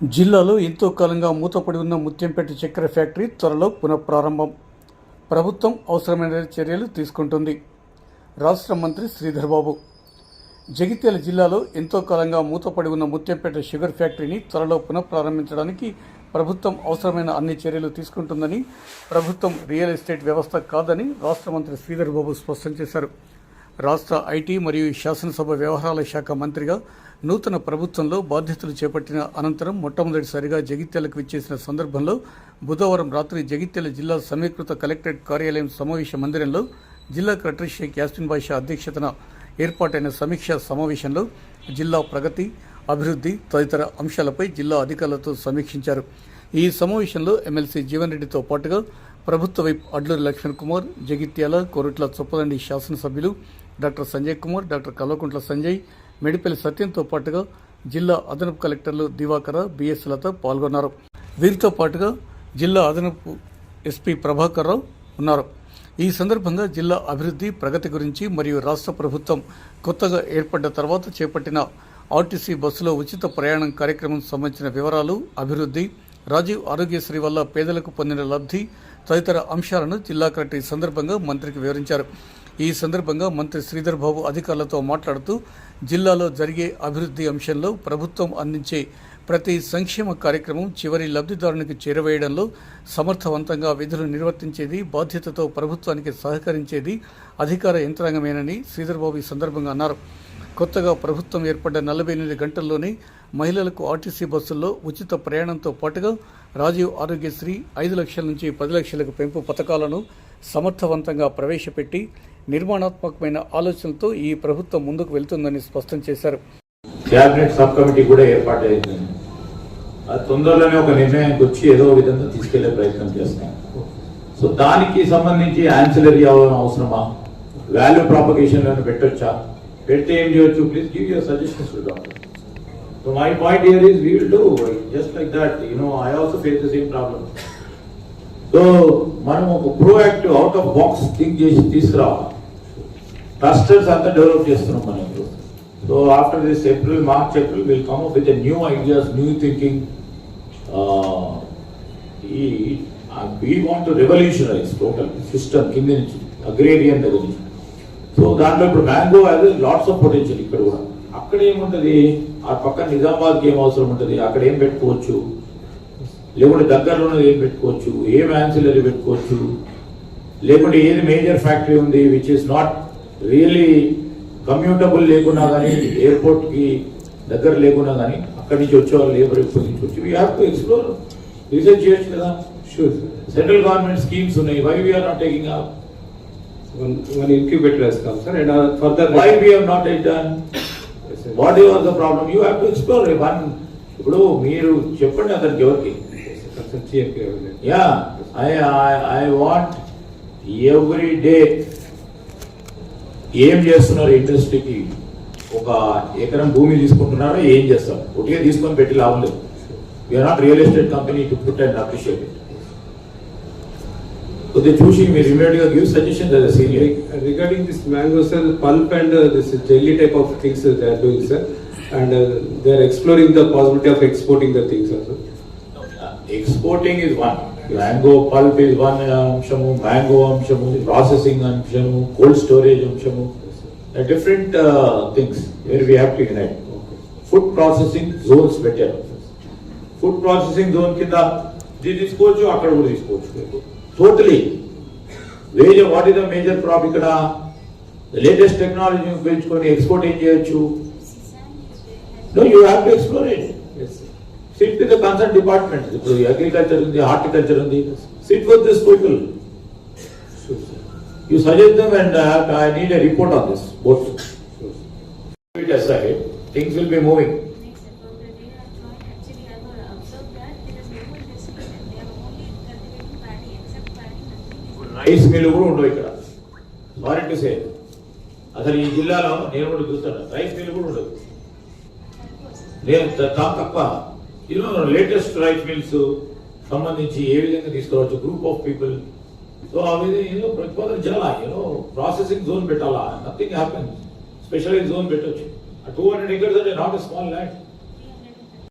జిల్లాలో ఎంతో కాలంగా మూతపడి ఉన్న ముత్యంపేట చక్కెర ఫ్యాక్టరీ త్వరలో పునఃప్రారంభం. ప్రభుత్వం అవసరమైన చర్యలు తీసుకుంటుంది. రాష్ట్ర మంత్రి శ్రీధర్బాబు జగిత్యాల జిల్లాలో ఎంతో కాలంగా మూతపడి ఉన్న ముత్యంపేట షుగర్ ఫ్యాక్టరీని త్వరలో పునఃప్రారంభించడానికి ప్రభుత్వం అవసరమైన అన్ని చర్యలు తీసుకుంటుందని ప్రభుత్వం రియల్ ఎస్టేట్ వ్యవస్థ కాదని రాష్ట్ర మంత్రి శ్రీధర్బాబు స్పష్టం చేశారు. రాష్ట్ర ఐటీ మరియు శాసనసభ వ్యవహారాల శాఖ మంత్రిగా నూతన ప్రభుత్వంలో బాధ్యతలు చేపట్టిన అనంతరం మొట్టమొదటిసారిగా జగిత్యాలకు విచ్చేసిన సందర్భంలో బుధవారం రాత్రి జగిత్యాల జిల్లా సమీకృత కలెక్టరేట్ కార్యాలయం సమావేశ మందిరంలో జిల్లా కలెక్టర్ షేక్ యాస్మిన్ బాషా అధ్యక్షతన ఏర్పాటైన సమీక్షా సమావేశంలో జిల్లా ప్రగతి అభివృద్ధి తదితర అంశాలపై జిల్లా అధికారులతో సమీక్షించారు. ఈ సమావేశంలో ఎమ్మెల్సీ జీవన్ రెడ్డితో పాటుగా ప్రభుత్వ వైప్ అడ్లూరి లక్ష్మణ్ కుమార్ జగిత్యాల కోరుట్ల చొప్పదండి శాసనసభ్యులు డాక్టర్ సంజయ్ కుమార్ డాక్టర్ కల్వకుంట్ల సంజయ్ మెడిపల్లి సత్యంతో పాటుగా జిల్లా అదనపు కలెక్టర్లు దివాకర బిఎస్ లత పాల్గొన్నారు. వీరితో పాటుగా జిల్లా అదనపు ఎస్పీ ప్రభాకర్ రావు ఉన్నారు. ఈ సందర్భంగా జిల్లా అభివృద్ధి ప్రగతి గురించి మరియు రాష్ట్ర ప్రభుత్వం కొత్తగా ఏర్పడ్డ తర్వాత చేపట్టిన ఆర్టీసీ బస్సులో ఉచిత ప్రయాణం కార్యక్రమం సంబంధించిన వివరాలు అభివృద్ధి రాజీవ్ ఆరోగ్యశ్రీ వల్ల పేదలకు పొందిన లబ్ధి తదితర అంశాలను జిల్లా కలెక్టర్ ఈ సందర్భంగా మంత్రికి వివరించారు. ఈ సందర్భంగా మంత్రి శ్రీధర్ బాబు అధికారులతో మాట్లాడుతూ జిల్లాలో జరిగే అభివృద్ధి అంశంలో ప్రభుత్వం అందించే ప్రతి సంక్షేమ కార్యక్రమం చివరి లబ్ధిదారునికి చేరవేయడంలో సమర్థవంతంగా విధులు నిర్వర్తించేది బాధ్యతతో ప్రభుత్వానికి సహకరించేది అధికార యంత్రాంగమేనని శ్రీధర్ బాబు ఈ సందర్భంగా అన్నారు. కొత్తగా ప్రభుత్వం ఏర్పడ్డ నలభై ఎనిమిది గంటల్లోనే మహిళలకు ఆర్టీసీ బస్సుల్లో ఉచిత ప్రయాణంతో పాటుగా రాజీవ్ ఆరోగ్యశ్రీ ఐదు లక్షల నుంచి పది లక్షలకు పెంపు పథకాలను సమర్థవంతంగా ప్రవేశపెట్టి నిర్మాణాత్మకమైన ఆలోచనలతో ఈ ప్రభుత్వం ముందుకు వెళ్తుందని స్పష్టం చేశారు. క్యాబినెట్ సబ్ కమిటీ కూడా ఏర్పాటు అయింది తొందరలోనే ఒక నిర్ణయానికి వచ్చి ఏదో విధంగా తీసుకెళ్ళే ప్రయత్నం చేస్తాం. సో దానికి సంబంధించి ఆన్సిలరీ అవసరమా? వాల్యూ ప్రాపగేషన్ పెట్టొచ్చా? పెడితే ఏం చేయొచ్చు? Please give your suggestions to doctor so my point here is we will do just like that you I also face the same problem so మనం ఒక proactive out of box think చేసి తీసుకురావాలి. Clusters అంతా develop చేస్తున్నాం మనం ఇప్పుడు. So after this April March April will come up with new ideas new thinking ఈ we want to revolutionise total system కింద నుంచి అగ్రేరియన్ దగ్గర నుంచి. సో దాంట్లో ఇప్పుడు మ్యాంగో అది లాట్స్ ఆఫ్ పొటెన్షియల్ ఇక్కడ కూడా. అక్కడ ఏముంటది? ఆ పక్కన నిజామాబాద్కి ఏం అవసరం ఉంటుంది? అక్కడ ఏం పెట్టుకోవచ్చు? లేకుంటే దగ్గరలోనే ఏం పెట్టుకోవచ్చు? ఏం యాన్సిలరీ పెట్టుకోవచ్చు? లేకుంటే ఏది మేజర్ ఫ్యాక్టరీ ఉంది which is not really commutable లేకున్నా కానీ ఎయిర్పోర్ట్కి దగ్గర లేకున్నా కానీ అక్కడి నుంచి వచ్చే వాళ్ళు లేబర్ ఉపయోగించవచ్చు we have to explore research చేయొచ్చు కదా? Sir. సెంట్రల్ గవర్నమెంట్ స్కీమ్స్ ఉన్నాయి. Why we are not taking up One, one incubator has come, sir, and uh, further. We have not it done Yes, sir. Whatever the problem you have to explore one ఇప్పుడు మీరు చెప్పండి అతనికి ఎవరికి. Yeah I I want every day ఏం చేస్తున్నారు ఇండస్ట్రీకి? ఒక ఎకరం భూమి తీసుకుంటున్నారో? ఏం చేస్తారు ఒటిగా తీసుకొని పెట్టి లాభం లేదు. We are not real estate company to put and appreciate it కొద్దిగా చూసి మీరు ఇమీడియట్ గా give suggestion as a senior Reg- Regarding this mango, sir, pulp and uh, this jelly type of things uh, they are doing, sir, and uh, they are exploring the possibility of exporting the things also. Exporting is one mango pulp is one అంశము mango అంశము processing అంశము cold storage అంశము different things where we have to unite Okay. Food processing zones పెట్టారు food processing zone కింద ఇది తీసుకోవచ్చు అక్కడ కూడా తీసుకోవచ్చు totally wage what is the major prop ఇక్కడ లేటెస్ట్ టెక్నాలజీ ఉపయోగించుకొని ఎక్స్పోర్ట్ ఏం చేయొచ్చు? No you have to explore it Yes, sir. Sit with concern department ఇప్పుడు అగ్రికల్చర్ ఉంది హార్టికల్చర్ ఉంది. Sit with this people Sure, sir. You suggest them and I need a report on this both Sure, sir. It aside. Things will be moving nothing rice కూడా ఉండవు ఇక్కడ. Sorry to say. అసలు ఈ జిల్లాలో నేను కూడా చూస్తాను. రైస్ మిల్ కూడా ఉండదు. నేను త- తప్ప ఈరోజు లేటెస్ట్ రైస్ మిల్స్ సంబంధించి ఏ విధంగా తీసుకోవచ్చు గ్రూప్ ఆఫ్ పీపుల్ సో ఆ విధంగా ఏదో చేయాలా ఏదో ప్రాసెసింగ్ జోన్ పెట్టాలా? నథింగ్ హ్యాపెన్ స్పెషలైజ్ జోన్ ఆ టూ హండ్రెడ్ ఎకర్స్ అంటే నాట్ స్మాల్ ల్యాండ్